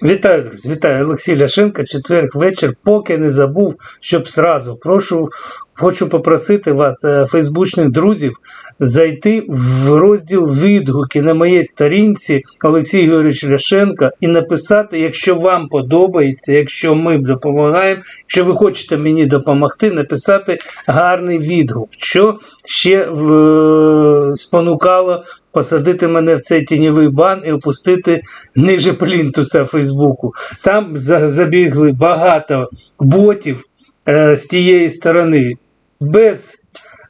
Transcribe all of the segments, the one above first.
Вітаю, друзі, вітаю. Олексій Ляшенко, четверг вечір. Поки не забув, щоб сразу. Прошу, хочу попросити вас, е, фейсбучних друзів, зайти в розділ відгуки на моїй сторінці Олексій Георгійович Ляшенко і написати, якщо вам подобається, якщо ми допомагаємо, якщо ви хочете мені допомогти, написати гарний відгук, що ще е, спонукало посадити мене в цей тіньовий бан і опустити ниже плінтуса Фейсбуку. Там забігли багато ботів е, з тієї сторони, без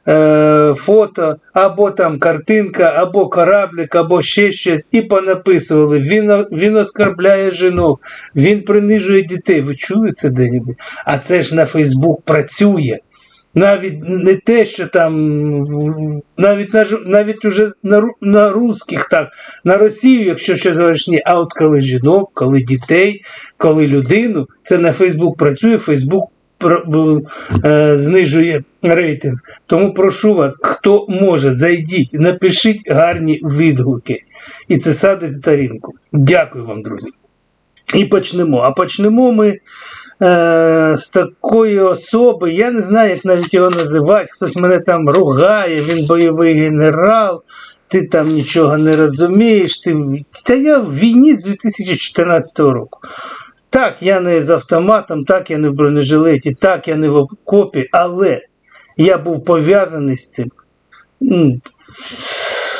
е, фото, або там картинка, або кораблик, або ще щось, і понаписували. Він, він оскорбляє жінок, він принижує дітей. Ви чули це де-небудь? А це ж на Фейсбук працює. Навіть не те, що там, навіть на навіть уже на, на русських так, на Росію, якщо щось говориш, ні. А от коли жінок, коли дітей, коли людину, це на Фейсбук працює, Фейсбук е, знижує рейтинг. Тому прошу вас, хто може, зайдіть, напишіть гарні відгуки. І це садить сторінку. Дякую вам, друзі. І почнемо. А почнемо ми е, з такої особи, я не знаю, як навіть його називати. Хтось мене там ругає, він бойовий генерал, ти там нічого не розумієш. Ти... Та я в війні з 2014 року. Так, я не з автоматом, так я не в бронежилеті, так я не в окопі, але я був пов'язаний з цим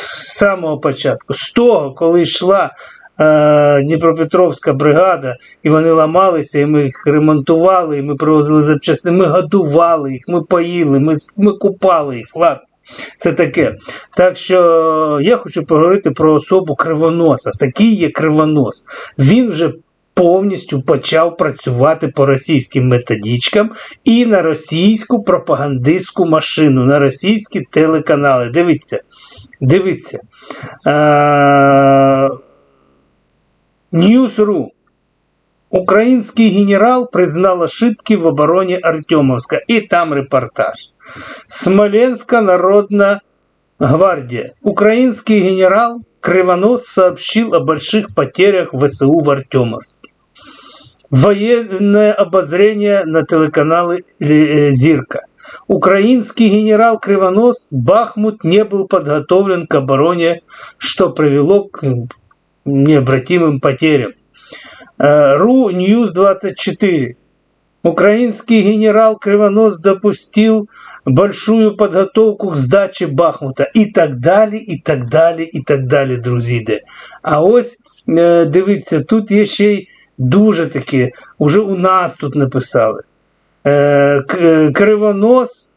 з самого початку. З того, коли йшла е, Дніпропетровська бригада, і вони ламалися, і ми їх ремонтували, і ми привозили запчастини, ми годували їх, ми поїли, ми, ми купали їх. Ладно. Це таке. Так що я хочу поговорити про особу кривоноса. Такий є кривонос. Він вже повністю почав працювати по російським методичкам і на російську пропагандистську машину, на російські телеканали. Дивіться, дивіться. Е, Ньюс.ру. Український генерал признав ошибки в обороні Артемовська. І там репортаж. Смоленська народна гвардия. Украинский генерал Кривонос сообщил о больших потерях ВСУ в Артемовске. Военное обозрение на телеканале э, Зирка. Украинский генерал Кривонос Бахмут не был подготовлен к обороне, что привело к необратимым потерям. Э, РУ Ньюс 24. Украинский генерал Кривонос допустил большую подготовку к сдаче Бахмута і так далі, і так далі, і так далі, друзі. йде. А ось е, дивіться, тут є ще й дуже таке, уже у нас тут написали. Е, Кривонос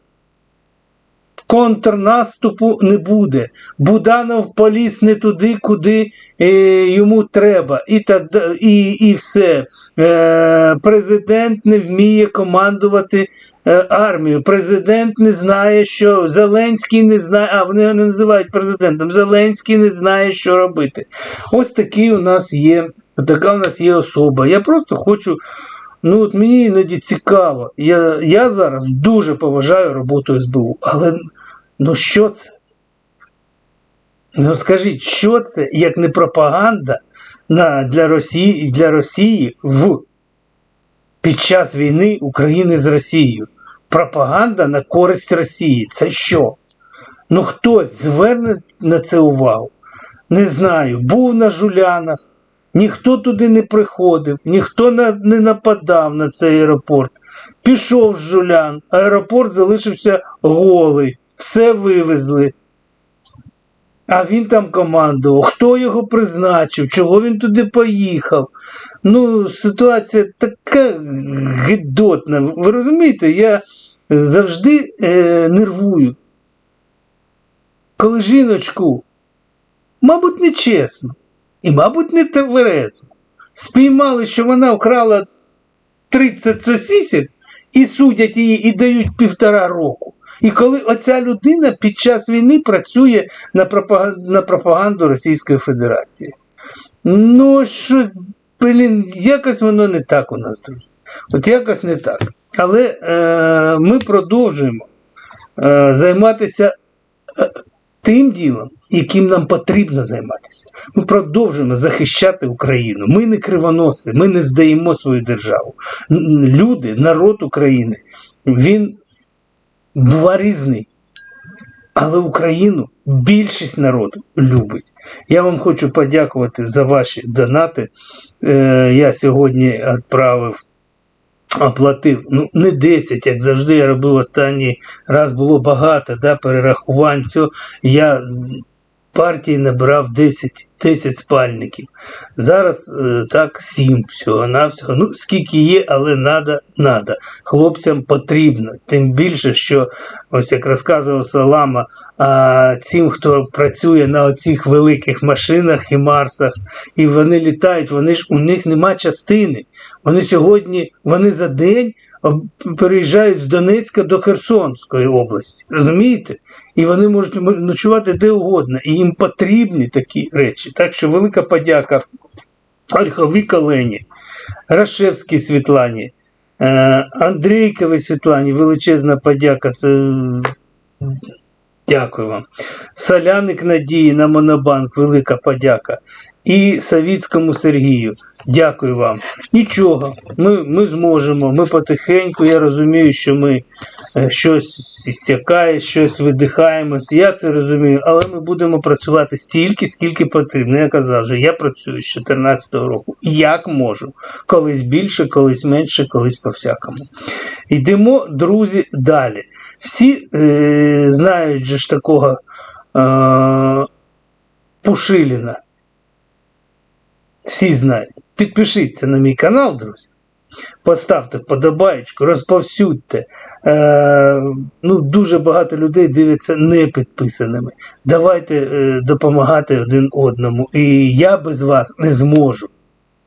контрнаступу не буде. Буданов поліз не туди, куди е, йому треба. І, да- і, і все. Е, президент не вміє командувати е, армією. Президент не знає, що Зеленський не знає, а вони не називають президентом. Зеленський не знає, що робити. Ось такий у нас є, така у нас є особа. Я просто хочу. Ну, от мені іноді цікаво. Я, я зараз дуже поважаю роботу СБУ, але ну що це? Ну скажіть, що це, як не пропаганда на, для, Росії, для Росії в, під час війни України з Росією? Пропаганда на користь Росії. Це що? Ну хтось зверне на це увагу? Не знаю. Був на Жулянах, ніхто туди не приходив, ніхто на, не нападав на цей аеропорт. Пішов з Жулян, аеропорт залишився голий, все вивезли. А він там командував. Хто його призначив? Чого він туди поїхав? Ну, ситуація така гидотна. Ви розумієте, я завжди е, нервую. Коли жіночку, мабуть, нечесно і, мабуть, не тверезо, спіймали, що вона вкрала 30 сосісів і судять її і дають півтора року. І коли оця людина під час війни працює на пропаганду, на пропаганду Російської Федерації. Ну, щось, блін, якось воно не так у нас, друзі. От якось не так. Але е, ми продовжуємо е, займатися е, тим ділом, яким нам потрібно займатися. Ми продовжуємо захищати Україну. Ми не кривоноси, ми не здаємо свою державу. Люди, народ України, він бува різний. Але Україну більшість народу любить. Я вам хочу подякувати за ваші донати. Е, я сьогодні відправив, оплатив ну, не 10, як завжди я робив останній раз, було багато да, перерахувань. Цього. Я партії набирав 10, 10 спальників. Зараз е, так 7 всього навсього. Ну, скільки є, але надо, надо. Хлопцям потрібно. Тим більше, що ось як розказував Салама, а цим, хто працює на оцих великих машинах і Марсах, і вони літають, вони ж у них нема частини. Вони сьогодні, вони за день переїжджають з Донецька до Херсонської області. Розумієте? І вони можуть ночувати де угодно. І їм потрібні такі речі. Так що велика подяка Ольховій Колені, Рашевській Світлані, е, Андрійковій Світлані, величезна подяка. Це Дякую вам. Соляник Надії на Монобанк, велика подяка. І Савіцькому Сергію. Дякую вам. Нічого, ми, ми зможемо. Ми потихеньку, я розумію, що ми е, щось істякає, щось видихаємось. Я це розумію, але ми будемо працювати стільки, скільки потрібно. Я казав вже, я працюю з 2014 року. Як можу. Колись більше, колись менше, колись по-всякому. Йдемо, друзі, далі. Всі е, знають же ж такого е, Пушиліна. Всі знають. Підпишіться на мій канал, друзі. Поставте подобаєчку, розповсюдьте. Е, ну, дуже багато людей дивляться не підписаними. Давайте е, допомагати один одному. І я без вас не зможу.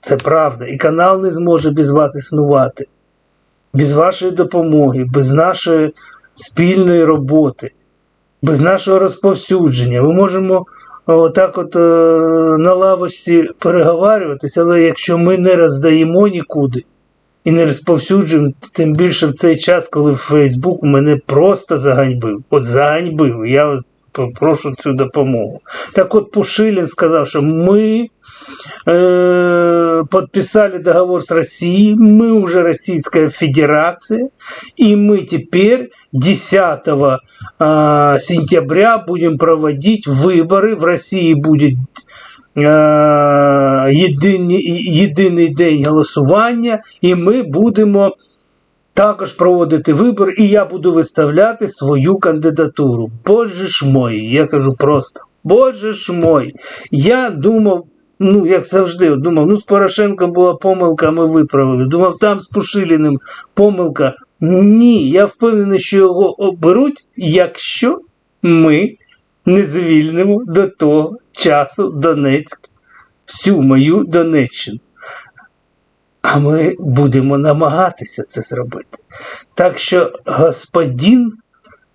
Це правда. І канал не зможе без вас існувати. Без вашої допомоги, без нашої спільної роботи, без нашого розповсюдження. Ми можемо отак от е, на лавочці переговарюватися, але якщо ми не роздаємо нікуди і не розповсюджуємо, тим більше в цей час, коли Фейсбук мене просто заганьбив. От заганьбив. Я вас попрошу цю допомогу. Так от Пушилін сказав, що ми э, подписали договор с Россией, мы уже Российская Федерация, и мы теперь 10 а, сентября будем проводить выборы. В России будет а, єдиний, єдиний день голосування, і ми будемо також проводити вибори, і я буду виставляти свою кандидатуру. Боже ж мой, я кажу просто. Боже ж мой, я думав, ну як завжди, думав, ну з Порошенком була помилка, ми виправили. Думав, там з Пушиліним помилка. Ні, я впевнений, що його оберуть, якщо ми не звільнимо до того часу Донецьк, всю мою Донеччину. А ми будемо намагатися це зробити. Так що господин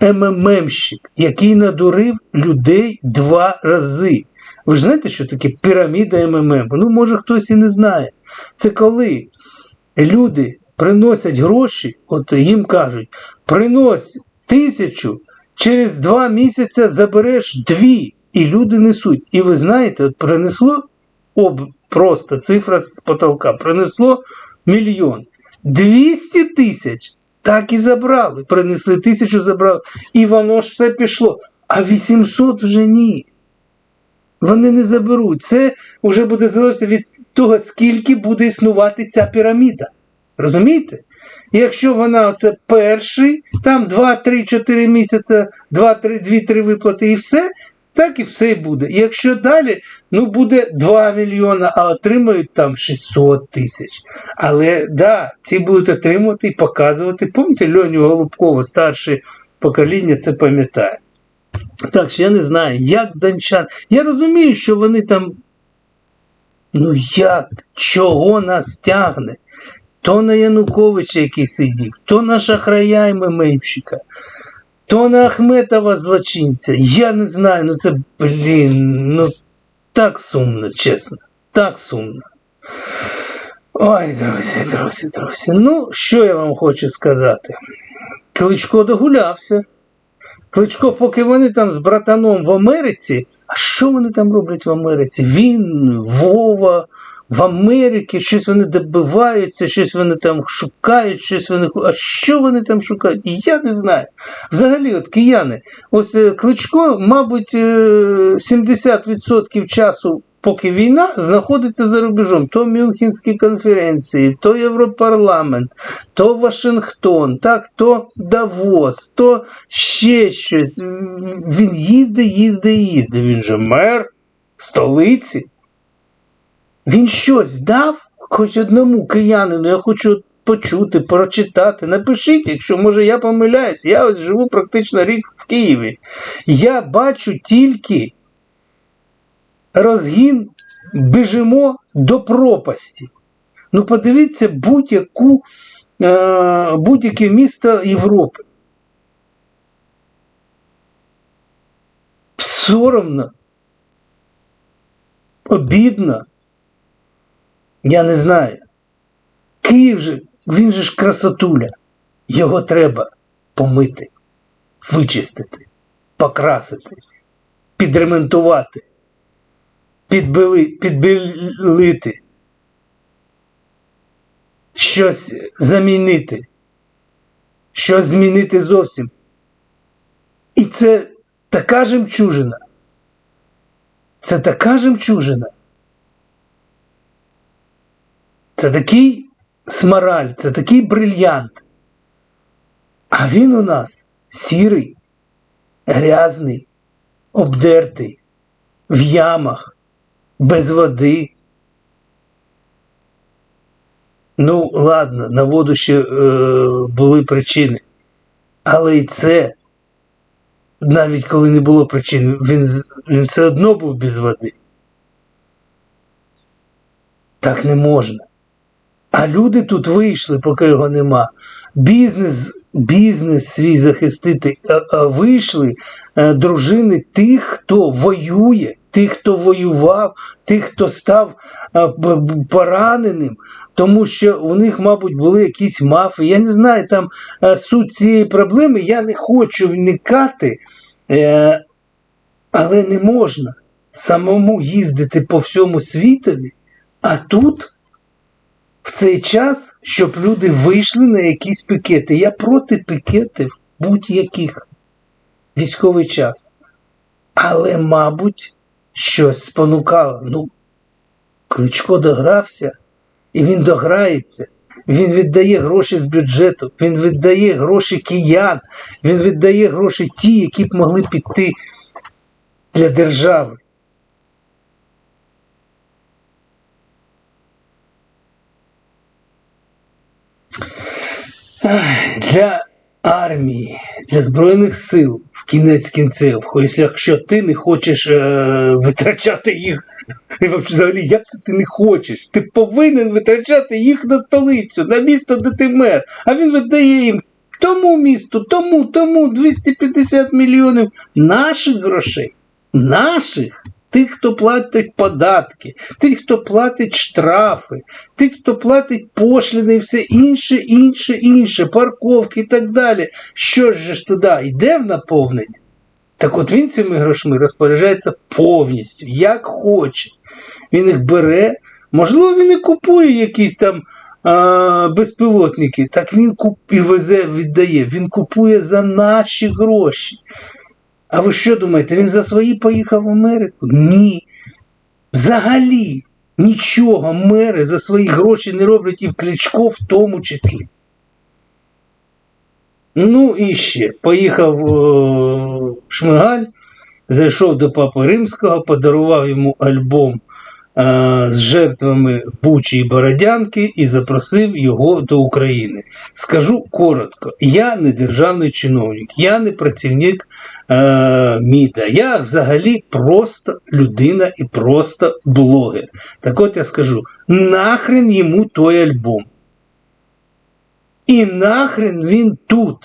МММщик, який надурив людей два рази. Ви ж знаєте, що таке піраміда МММ? Ну, може, хтось і не знає. Це коли люди приносять гроші, от їм кажуть, принось тисячу, через два місяці забереш дві, і люди несуть. І ви знаєте, от принесло об, просто цифра з потолка, принесло мільйон. 200 тисяч так і забрали. Принесли тисячу, забрали. І воно ж все пішло. А 800 вже ні. Вони не заберуть. Це вже буде залежати від того, скільки буде існувати ця піраміда. Розумієте? Якщо вона оце перший, там 2, 3, 4 місяці, 2, 3, 2, 3 виплати і все, так і все і буде. Якщо далі, ну буде 2 мільйона, а отримають там 600 тисяч. Але да, ці будуть отримувати і показувати. Пам'ятаєте, Льоню Голубкова, старше покоління, це пам'ятає. Так що я не знаю, як дончан. Я розумію, що вони там. Ну як? Чого нас тягне? То на Януковича, який сидів, то на Шахрая і Мемельщика, то на Ахметова злочинця. Я не знаю, ну це, блін, ну так сумно, чесно. Так сумно. Ой, друзі, друзі, друзі. Ну, що я вам хочу сказати? Кличко догулявся. Кличко, поки вони там з братаном в Америці, а що вони там роблять в Америці? Він, Вова, в Америці, щось вони добиваються, щось вони там шукають, щось вони. А що вони там шукають? Я не знаю. Взагалі, от кияни, ось е, Кличко, мабуть, е, 70% часу. Поки війна знаходиться за рубежом, то Мюнхенські конференції, то Європарламент, то Вашингтон, так, то Давос, то ще щось. Він їздить, їздить, їздить. Він же мер столиці. Він щось дав хоч одному киянину. Я хочу почути, прочитати. Напишіть, якщо може я помиляюсь. Я ось живу практично рік в Києві. Я бачу тільки розгін, біжимо до пропасті. Ну, подивіться будь-яку, е, будь-яке місто Європи. Соромно, обідно. Я не знаю. Київ же, він же ж красотуля. Його треба помити, вичистити, покрасити, підремонтувати, підбили, підбілити, щось замінити, щось змінити зовсім. І це така жемчужина. Це така жемчужина. Це такий смараль, це такий брильянт. А він у нас сірий, грязний, обдертий, в ямах, без води. Ну, ладно, на воду ще е, були причини. Але і це, навіть коли не було причин, він, він все одно був без води. Так не можна. А люди тут вийшли, поки його нема. Бізнес, бізнес свій захистити, а, а вийшли е, дружини тих, хто воює, тих, хто воював, тих, хто став е, пораненим, тому що у них, мабуть, були якісь мафи. Я не знаю там е, суть цієї проблеми, я не хочу вникати, е, але не можна самому їздити по всьому світові, а тут в цей час, щоб люди вийшли на якісь пікети. Я проти пікетів будь-яких військовий час. Але, мабуть, щось спонукало. Ну, Кличко догрався, і він дограється. Він віддає гроші з бюджету, він віддає гроші киян, він віддає гроші ті, які б могли піти для держави. Для армії, для Збройних сил в кінець кінцев, якщо ти не хочеш е, витрачати їх, взагалі, як це ти не хочеш? Ти повинен витрачати їх на столицю, на місто, де ти мер, а він видає їм тому місту, тому, тому 250 мільйонів наших грошей, наших. Тих, хто платить податки, тих, хто платить штрафи, тих, хто платить пошліни і все інше, інше, інше, парковки і так далі. Що ж туди йде в наповнення? Так от він цими грошми розпоряджається повністю, як хоче. Він їх бере, можливо, він і купує якісь там а, безпілотники, так він куп... і везе, віддає. Він купує за наші гроші. А ви що думаєте, він за свої поїхав в Америку? Ні. Взагалі нічого мери за свої гроші не роблять і в Кличко в тому числі. Ну і ще поїхав о, Шмигаль, зайшов до Папи Римського, подарував йому альбом е, з жертвами Бучі і Бородянки і запросив його до України. Скажу коротко: я не державний чиновник, я не працівник е, МІДа, я взагалі просто людина і просто блогер. Так от я скажу: нахрен йому той альбом. І нахрен він тут.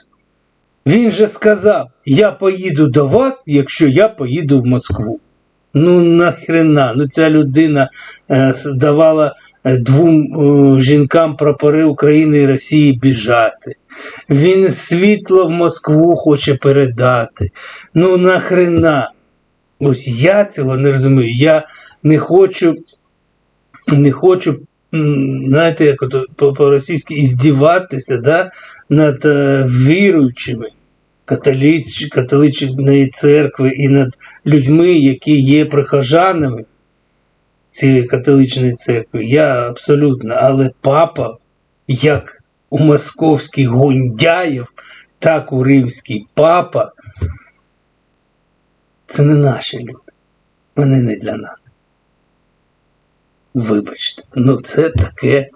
Він же сказав: я поїду до вас, якщо я поїду в Москву. Ну нахрена, ну ця людина е, давала е, двом е, жінкам прапори України і Росії біжати. Він світло в Москву хоче передати. Ну нахрена? Ось я цього не розумію. Я не хочу, не хочу, знаєте, як по-російськи іздіватися да, над віруючими католіч, католичної церкви і над людьми, які є прихожанами цієї католичної церкви. Я абсолютно, але папа, як у московський Гундяєв, так у римський папа, це не наші люди. Вони не для нас. Вибачте, ну це таке.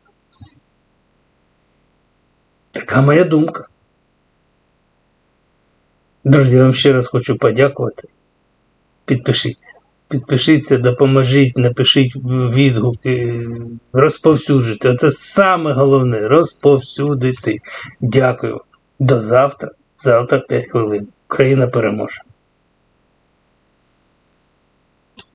Така моя думка. Друзі, вам ще раз хочу подякувати. Підпишіться. Підпишіться, допоможіть, напишіть відгуки, розповсюджуйте. Оце саме головне розповсюдити. Дякую. До завтра. Завтра 5 хвилин. Україна переможе.